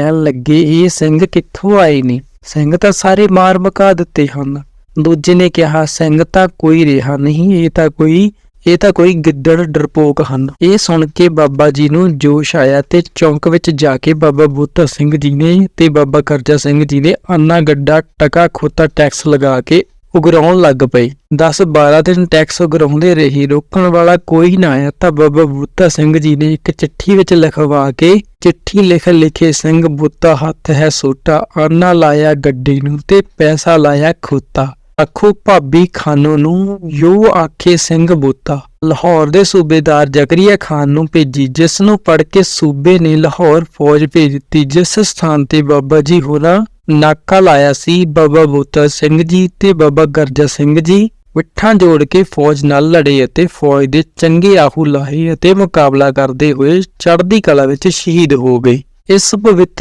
ਕਹਿਣ ਲੱਗੇ, ਇਹ ਸਿੰਘ ਕਿੱਥੋਂ ਆਏ ਨੇ? ਸਿੰਘ ਤਾਂ ਸਾਰੇ ਮਾਰ ਮਕਾ ਦਿੱਤੇ ਹਨ। ਦੂਜੇ ਨੇ ਕਿਹਾ, ਸਿੰਘ ਤਾਂ ਕੋਈ ਰਿਹਾ ਨਹੀਂ, ਇਹ ਤਾਂ ਕੋਈ, ਇਹ ਤਾਂ ਕੋਈ ਗਿੱਦੜ ਡਰਪੋਕ ਹਨ। ਇਹ ਸੁਣ ਕੇ ਬਾਬਾ ਜੀ ਨੂੰ ਜੋਸ਼ ਆਇਆ ਤੇ ਚੌਂਕ ਵਿੱਚ ਜਾ ਕੇ ਬਾਬਾ ਬੂਤਾ ਸਿੰਘ ਜੀ ਨੇ ਤੇ ਬਾਬਾ ਕਰਜਾ ਸਿੰਘ ਜੀ ਨੇ ਆਨਾ ਗੱਡਾ ਟਕਾ ਖੋਤਾ ਟੈਕਸ ਲਗਾ ਕੇ ਉਗਰਾਉਣ ਲੱਗ ਪਏ। 10-12 ਦਿਨ ਟੈਕਸ ਉਗਰਾਉਂਦੇ ਰਹੇ, ਰੋਕਣ ਵਾਲਾ ਕੋਈ ਨਾ ਆਇਆ ਤਾਂ ਬਾਬਾ ਬੂਤਾ ਸਿੰਘ ਜੀ ਨੇ ਇੱਕ ਚਿੱਠੀ ਵਿੱਚ ਲਿਖਵਾ ਕੇ ਚਿੱਠੀ ਲਿਖ ਲਿਖੇ ਸਿੰਘ ਬੂਤਾ ਹੱਥ ਹੈ ਸੋਟਾ, ਆਨਾ ਲਾਇਆ ਗੱਡੀ ਨੂੰ ਤੇ ਪੈਸਾ ਲਾਇਆ ਖੋਤਾ। ਅੱਖੋਂ ਭਾਬੀ ਖਾਨੋ ਨੂੰ, ਯੋ ਆਖੇ ਸਿੰਘ ਬੂਤਾ। ਲਾਹੌਰ ਦੇ ਸੂਬੇਦਾਰ ਜ਼ਕਰੀਆ ਖਾਨ ਨੂੰ ਭੇਜੀ, ਜਿਸ ਨੂੰ ਪੜ ਕੇ ਸੂਬੇ ਨੇ ਲਾਹੌਰ ਫੌਜ ਭੇਜ ਦਿੱਤੀ, ਜਿਸ ਸਥਾਨ ਤੇ ਬਾਬਾ ਜੀ ਹੋਰਾਂ ਨਾਕਾ ਲਾਇਆ ਸੀ, ਬਾਬਾ ਬੋਤਾ ਸਿੰਘ ਜੀ ਤੇ ਬਾਬਾ ਗਰਜਾ ਸਿੰਘ ਜੀ। ਵਿੱਠਾਂ ਜੋੜ ਕੇ ਫੌਜ ਨਾਲ ਲੜੇ ਅਤੇ ਫੌਜ ਦੇ ਚੰਗੇ ਆਹੂ ਲਾਹੇ ਅਤੇ ਮੁਕਾਬਲਾ ਕਰਦੇ ਹੋਏ ਚੜ੍ਹਦੀ ਕਲਾ ਵਿੱਚ ਸ਼ਹੀਦ ਹੋ ਗਏ। ਇਸ ਪਵਿੱਤਰ